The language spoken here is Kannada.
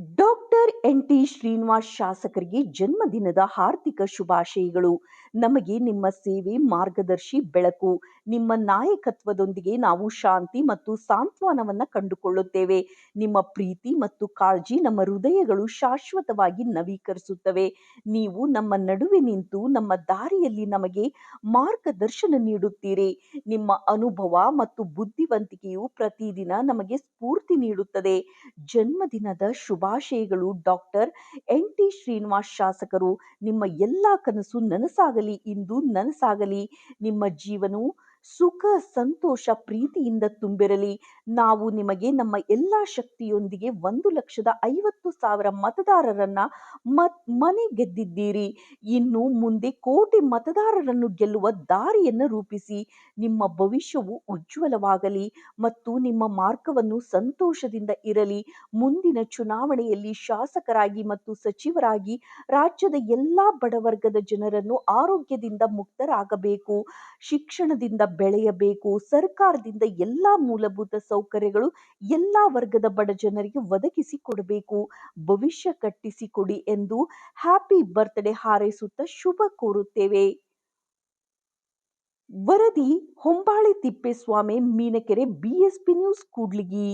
ಡಾಕ್ಟರ್ ಎನ್ ಟಿ ಶ್ರೀನಿವಾಸ್ ಶಾಸಕರಿಗೆ ಜನ್ಮದಿನದ ಹಾರ್ದಿಕ ಶುಭಾಶಯಗಳು. ನಮಗೆ ನಿಮ್ಮ ಸೇವೆ, ಮಾರ್ಗದರ್ಶಿ, ಬೆಳಕು, ನಿಮ್ಮ ನಾಯಕತ್ವದೊಂದಿಗೆ ನಾವು ಶಾಂತಿ ಮತ್ತು ಸಾಂತ್ವನವನ್ನು ಕಂಡುಕೊಳ್ಳುತ್ತೇವೆ. ನಿಮ್ಮ ಪ್ರೀತಿ ಮತ್ತು ಕಾಳಜಿ ನಮ್ಮ ಹೃದಯಗಳು ಶಾಶ್ವತವಾಗಿ ನವೀಕರಿಸುತ್ತವೆ. ನೀವು ನಮ್ಮ ನಡುವೆ ನಿಂತು ನಮ್ಮ ದಾರಿಯಲ್ಲಿ ನಮಗೆ ಮಾರ್ಗದರ್ಶನ ನೀಡುತ್ತೀರಿ. ನಿಮ್ಮ ಅನುಭವ ಮತ್ತು ಬುದ್ಧಿವಂತಿಕೆಯು ಪ್ರತಿದಿನ ನಮಗೆ ಸ್ಫೂರ್ತಿ ನೀಡುತ್ತದೆ. ಜನ್ಮದಿನದ ಶುಭಾಶಯಗಳು ಡಾಕ್ಟರ್ ಎನ್ ಟಿ ಶ್ರೀನಿವಾಸ್ ಶಾಸಕರು ನಿಮ್ಮ ಎಲ್ಲ ಕನಸು ನನಸಾಗಲಿ ಇಂದು ನನಸಾಗಲಿ. ನಿಮ್ಮ ಜೀವನವು ಸುಖ, ಸಂತೋಷ, ಪ್ರೀತಿಯಿಂದ ತುಂಬಿರಲಿ. ನಾವು ನಿಮಗೆ ನಮ್ಮ ಎಲ್ಲ ಶಕ್ತಿಯೊಂದಿಗೆ ಒಂದು ಲಕ್ಷದ ಐವತ್ತು ಸಾವಿರ ಮತದಾರರನ್ನ ಮತ್, ಮನೆ ಗೆದ್ದಿದ್ದೀರಿ. ಇನ್ನು ಮುಂದೆ ಕೋಟಿ ಮತದಾರರನ್ನು ಗೆಲ್ಲುವ ದಾರಿಯನ್ನು ರೂಪಿಸಿ. ನಿಮ್ಮ ಭವಿಷ್ಯವು ಉಜ್ವಲವಾಗಲಿ ಮತ್ತು ನಿಮ್ಮ ಮಾರ್ಗವನ್ನು ಸಂತೋಷದಿಂದ ಇರಲಿ. ಮುಂದಿನ ಚುನಾವಣೆಯಲ್ಲಿ ಶಾಸಕರಾಗಿ ಮತ್ತು ಸಚಿವರಾಗಿ ರಾಜ್ಯದ ಎಲ್ಲ ಬಡವರ್ಗದ ಜನರನ್ನು ಆರೋಗ್ಯದಿಂದ ಮುಕ್ತರಾಗಬೇಕು. ಶಿಕ್ಷಣದಿಂದ ಬೆಳೆಯಬೇಕು. ಸರ್ಕಾರದಿಂದ ಎಲ್ಲ ಮೂಲಭೂತ ಸೌಕರ್ಯಗಳು ಎಲ್ಲ ವರ್ಗದ ಬಡ ಜನರಿಗೆ ಒದಗಿಸಿ ಕೊಡಬೇಕು. ಭವಿಷ್ಯ ಕಟ್ಟಿಸಿಕೊಡಿ ಎಂದು ಹ್ಯಾಪಿ ಬರ್ತ್ಡೇ ಹಾರೈಸುತ್ತಾ ಶುಭ ಕೋರುತ್ತೇವೆ. ವರದಿ ಹೊಂಬಾಳೆ ತಿಪ್ಪೇಸ್ವಾಮಿ, ಮೀನಕೆರೆ ಬಿಎಸ್ಪಿ ನ್ಯೂಸ್, ಕೂಡ್ಲಿಗಿ.